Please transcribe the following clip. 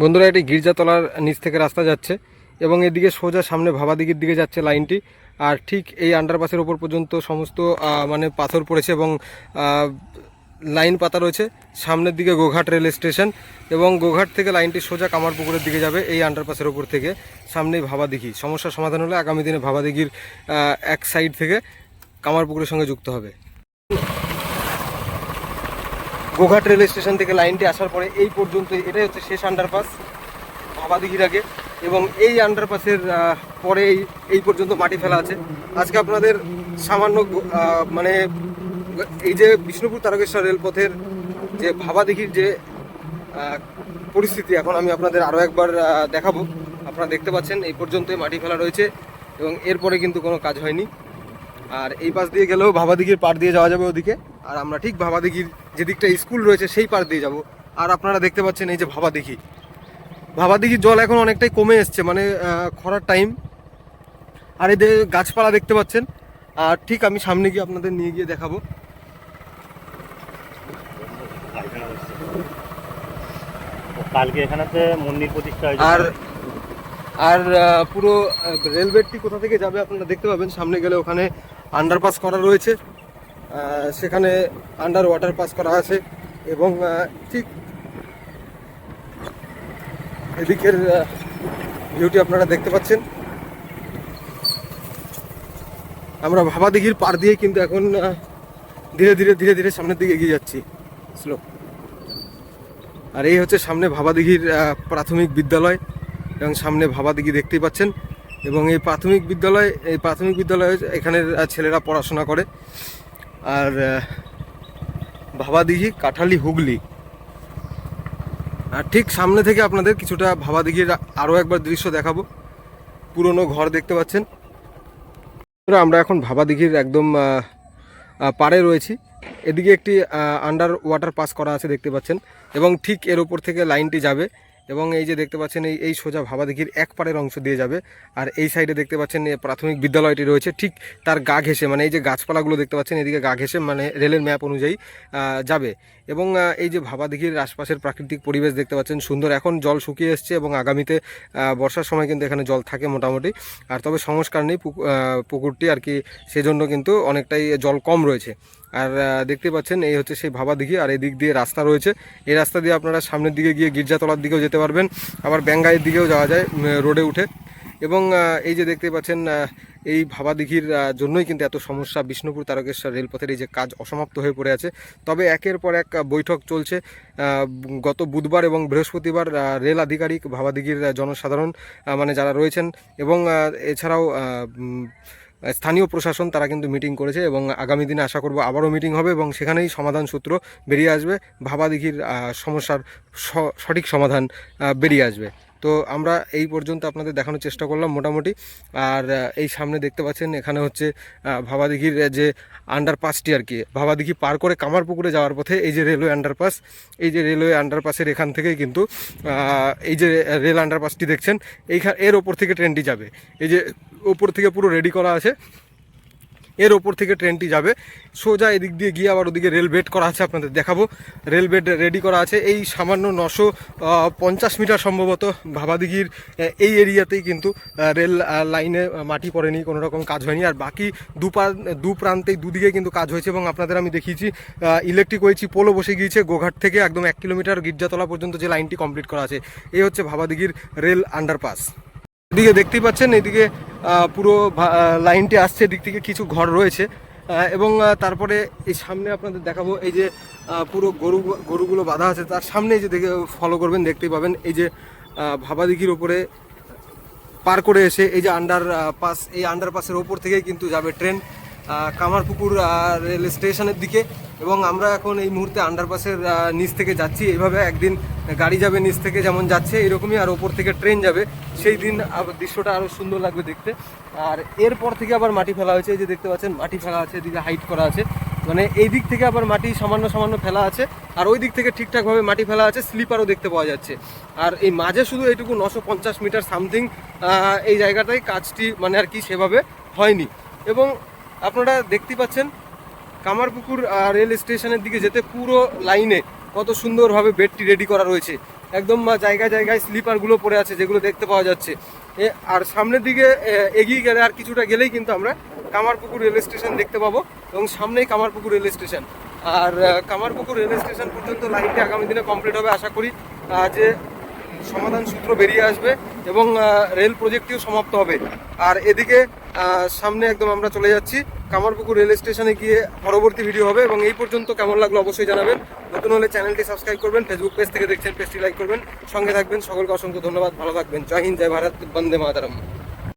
বন্ধুরা, এটি গির্জাতলার নিচ থেকে রাস্তা যাচ্ছে এবং এদিকে সোজা সামনে ভাবাদিগির দিকে যাচ্ছে লাইনটি। আর ঠিক এই আন্ডারপাসের ওপর পর্যন্ত সমস্ত মানে পাথর পড়েছে এবং লাইন পাতা রয়েছে। সামনের দিকে গোঘাট রেল স্টেশন এবং গোঘাট থেকে লাইনটি সোজা কামারপুকুরের দিকে যাবে এই আন্ডারপাসের ওপর থেকে। সামনেই ভাবাদিঘি। সমস্যার সমাধান হলে আগামী দিনে ভাবাদিঘির এক সাইড থেকে কামারপুকুরের সঙ্গে যুক্ত হবে। গোঘাট রেল স্টেশন থেকে লাইনটি আসার পরে এই পর্যন্ত এটাই হচ্ছে শেষ আন্ডারপাস ভাবাদিঘির আগে। এবং এই আন্ডারপাসের পরে এই পর্যন্ত মাটি ফেলা আছে। আজকে আপনাদের সামান্য মানে এই যে বিষ্ণুপুর তারকেশ্বর রেলপথের যে ভাবাদিঘির যে পরিস্থিতি, এখন আমি আপনাদের আরও একবার দেখাবো। আপনারা দেখতে পাচ্ছেন, এই পর্যন্তই মাটি ফেলা রয়েছে এবং এরপরে কিন্তু কোনো কাজ হয়নি। আর এই পাশ দিয়ে গেলেও ভাবাদিঘির পার দিয়ে যাওয়া যাবে ওদিকে। আর আমরা ঠিক ভাবাদিঘির যে দিকটা স্কুল রয়েছে সেই পার দিয়ে যাব। আর আপনারা দেখতে পাচ্ছেন এই যে ভাবাদিঘি। ভাবাদিঘির জল এখন অনেকটাই কমে এসছে মানে খরার টাইম আর এদের গাছপালা দেখতে পাচ্ছেন। আর ঠিক আমি সামনে গিয়ে আপনাদের নিয়ে গিয়ে দেখাবো। কালকে এখানেতে মন্দির প্রতিষ্ঠা আর আর পুরো রেলওয়েটি কোথা থেকে যাবে আপনারা দেখতে পাবেন। সামনে গেলে ওখানে আন্ডারপাস করা রয়েছে। সেখানে আন্ডার ওয়াটার পাস করা আছে এবং ঠিক এদিকের ভিউটি আপনারা দেখতে পাচ্ছেন। আমরা ভাবাদিঘির পার দিয়ে কিন্তু এখন ধীরে ধীরে ধীরে ধীরে সামনের দিকে এগিয়ে যাচ্ছি স্লো আর এই হচ্ছে সামনে ভাবাদিঘির প্রাথমিক বিদ্যালয় এবং সামনে ভাবাদিঘি দেখতেই পাচ্ছেন। এবং এই প্রাথমিক বিদ্যালয়, এই প্রাথমিক বিদ্যালয়ে এখানের ছেলেরা পড়াশোনা করে। আর ভাবাদিঘি কাঠালি হুগলি। আর ঠিক সামনে থেকে আপনাদের কিছুটা ভাবাদিঘির আরও একবার দৃশ্য দেখাবো। পুরনো ঘর দেখতে পাচ্ছেন। আমরা এখন ভাবাদিঘির একদম পাড়ে রয়েছি। এদিকে একটি আন্ডার ওয়াটার পাস করা আছে দেখতে পাচ্ছেন। এবং ঠিক এর ওপর থেকে লাইনটি যাবে। এবং এই যে দেখতে পাচ্ছেন, এই এই সোজা ভাবাদিঘির এক পাড়ের অংশ দিয়ে যাবে। আর এই সাইডে দেখতে পাচ্ছেন প্রাথমিক বিদ্যালয়টি রয়েছে, ঠিক তার গা ঘেসে মানে এই যে গাছপালাগুলো দেখতে পাচ্ছেন, এদিকে গা ঘেসে মানে রেলের ম্যাপ অনুযায়ী যাবে। এবং এই যে ভাবাদিঘির আশপাশের প্রাকৃতিক পরিবেশ দেখতে পাচ্ছেন, সুন্দর এখন জল শুকিয়ে এসছে এবং আগামীতে বর্ষার সময় কিন্তু এখানে জল থাকে মোটামুটি। আর তবে সংস্কার নেই, পুকু- পুকুরটি আর কি, সেজন্য কিন্তু অনেকটাই জল কম রয়েছে। আর দেখতে পাচ্ছেন, এই হচ্ছে সেই ভাবা দিঘি, আর এই দিক দিয়ে রাস্তা রয়েছে। এই রাস্তা দিয়ে আপনারা সামনের দিকে গিয়ে গির্জাতলার দিকেও যেতে পারবেন, আবার ব্যাঙ্গাইয়ের দিকেও যাওয়া যায় রোডে উঠে। এবং এই যে দেখতে পাচ্ছেন এই ভাবা দিঘির জন্যই কিন্তু এত সমস্যা বিষ্ণুপুর তারকেশ্বর রেলপথের এই যে কাজ অসমাপ্ত হয়ে পড়ে আছে। তবে একের পর এক বৈঠক চলছে। গত বুধবার এবং বৃহস্পতিবার রেল আধিকারিক ভাবাদিঘির জনসাধারণ মানে যারা রয়েছেন এবং এছাড়াও স্থানীয় প্রশাসন তারা কিন্তু মিটিং করেছে এবং আগামী দিনে আশা করব আবারও মিটিং হবে এবং সেখানেই সমাধান সূত্র বেরিয়ে আসবে। ভাবাদিঘির সমস্যার সঠিক সমাধান বেরিয়ে আসবে। তো আমরা এই পর্যন্ত আপনাদের দেখানোর চেষ্টা করলাম মোটামুটি। আর এই সামনে দেখতে পাচ্ছেন, এখানে হচ্ছে ভাবাদিঘির যে আন্ডারপাসটি আর কি, ভাবাদিঘি পার করে কামারপুকুরে যাওয়ার পথে এই যে রেলওয়ে আন্ডারপাস এই যে রেলওয়ে আন্ডারপাসের এখান থেকেই কিন্তু এই যে রেল আন্ডারপাসটি দেখছেন, এইখান, এর ওপর থেকে ট্রেনটি যাবে। এই যে ওপর থেকে পুরো রেডি করা আছে এর ওপর থেকে ট্রেনটি যাবে। সোজা এদিক দিয়ে গিয়ে আবার ওদিকে রেল বেড করা আছে, আপনাদের দেখাবো। রেল বেড রেডি করা আছে। এই সামান্য নশো পঞ্চাশ মিটার সম্ভবত ভাবাদিঘির এই এরিয়াতেই কিন্তু রেল লাইনে মাটি পড়েনি, কোনো রকম কাজ হয়নি। আর বাকি দু পা- দু প্রান্তেই দুদিকে কিন্তু কাজ হয়েছে এবং আপনাদের আমি দেখিয়েছি ইলেকট্রিক ওয়েচি পোলো বসে গিয়েছে। গোঘাট থেকে একদম এক কিলোমিটার গির্জাতলা পর্যন্ত যে লাইনটি কমপ্লিট করা আছে। এই হচ্ছে ভাবাদিঘির রেল আন্ডারপাস এদিকে দেখতেই পাচ্ছেন, এদিকে পুরো লাইনটি আসছে, এদিক থেকে কিছু ঘর রয়েছে। এবং তারপরে এই সামনে আপনাদের দেখাবো, এই যে পুরো গরু, গরুগুলো বাঁধা আছে, তার সামনে যে দেখে ফলো করবেন, দেখতেই পাবেন। এই যে ভাবাদিঘির ওপরে পার করে এসে, এই যে আন্ডার পাস এই আন্ডার পাসের ওপর থেকেই কিন্তু যাবে ট্রেন কামারপুকুর রেল স্টেশনের দিকে এবং আমরা এখন এই মুহূর্তে আন্ডারপাসের নিচ থেকে যাচ্ছি। এইভাবে একদিন গাড়ি যাবে নিচ থেকে যেমন যাচ্ছে, এরকমই আর ওপর থেকে ট্রেন যাবে। সেই দিন দৃশ্যটা আরও সুন্দর লাগবে দেখতে। আর এরপর থেকে আবার মাটি ফেলা হয়েছে, এই যে দেখতে পাচ্ছেন, মাটি ফেলা আছে, এদিকে হাইট করা আছে। মানে এই দিক থেকে আবার মাটি সামান্য সামান্য ফেলা আছে। আর ওই দিক থেকে ঠিকঠাকভাবে মাটি ফেলা আছে, স্লিপারও দেখতে পাওয়া যাচ্ছে। আর এই মাঝে শুধু এইটুকু নশো মিটার সামথিং এই জায়গাটায় কাজটি মানে আর কি সেভাবে হয়নি। এবং আপনারা দেখতে পাচ্ছেন কামারপুকুর রেল স্টেশনের দিকে যেতে পুরো লাইনে কত সুন্দরভাবে বেডটি রেডি করা রয়েছে। একদম জায়গায় জায়গায় স্লিপারগুলো পড়ে আছে যেগুলো দেখতে পাওয়া যাচ্ছে। আর সামনের দিকে এগিয়ে গেলে আর কিছুটা গেলেই কিন্তু আমরা কামারপুকুর রেল স্টেশন দেখতে পাবো এবং সামনেই কামারপুকুর রেল স্টেশন। আর কামারপুকুর রেল স্টেশন পর্যন্ত লাইনটি আগামী দিনে কমপ্লিট হবে। আশা করি যে সমাধান সূত্র বেরিয়ে আসবে এবং রেল প্রজেক্টটিও সমাপ্ত হবে। আর এদিকে সামনে একদম আমরা চলে যাচ্ছি। কামারপুকুর রেল স্টেশনে গিয়ে পরবর্তী ভিডিও হবে এবং এই পর্যন্ত কেমন লাগল অবশ্যই জানাবেন। নতুন হলে চ্যানেলটি সাবস্ক্রাইব করবেন ফেসবুক পেজ থেকে দেখছেন পেজটি লাইক করবেন। সঙ্গে থাকবেন, সকলকে অসংখ্য ধন্যবাদ, ভালো থাকবেন। জয় হিন্দ, জয় ভারত, বন্দে মাতারাম।